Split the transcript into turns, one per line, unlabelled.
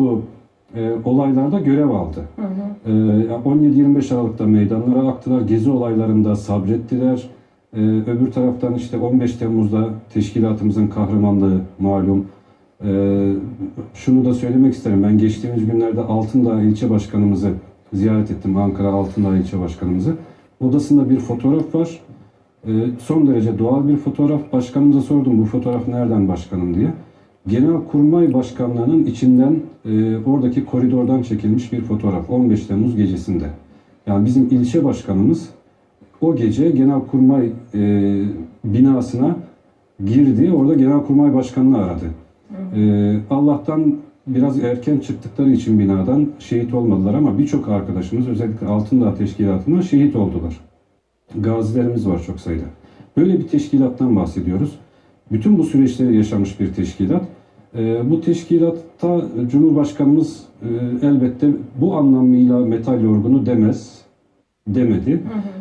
bu e, olaylarda görev aldı.
Hı hı.
Ee, 17-25 Aralık'ta meydanlara aktılar. Gezi olaylarında sabrettiler. Ee, öbür taraftan işte 15 Temmuz'da teşkilatımızın kahramanlığı malum. Ee, şunu da söylemek isterim. Ben geçtiğimiz günlerde Altındağ ilçe başkanımızı ziyaret ettim. Ankara Altındağ ilçe başkanımızı. Odasında bir fotoğraf var. Ee, son derece doğal bir fotoğraf. Başkanımıza sordum bu fotoğraf nereden başkanım diye. Genelkurmay Başkanlığı'nın içinden e, oradaki koridordan çekilmiş bir fotoğraf 15 Temmuz gecesinde. Yani bizim ilçe başkanımız o gece Genelkurmay e, binasına girdi. Orada Genelkurmay Başkanı'nı aradı. E, Allah'tan biraz erken çıktıkları için binadan şehit olmadılar ama birçok arkadaşımız özellikle Altındağ Teşkilatı'ndan şehit oldular. Gazilerimiz var çok sayıda. Böyle bir teşkilattan bahsediyoruz. Bütün bu süreçleri yaşamış bir teşkilat. Ee, bu teşkilatta Cumhurbaşkanımız e, elbette bu anlamıyla metal yorgunu demez, demedi.
Hı hı.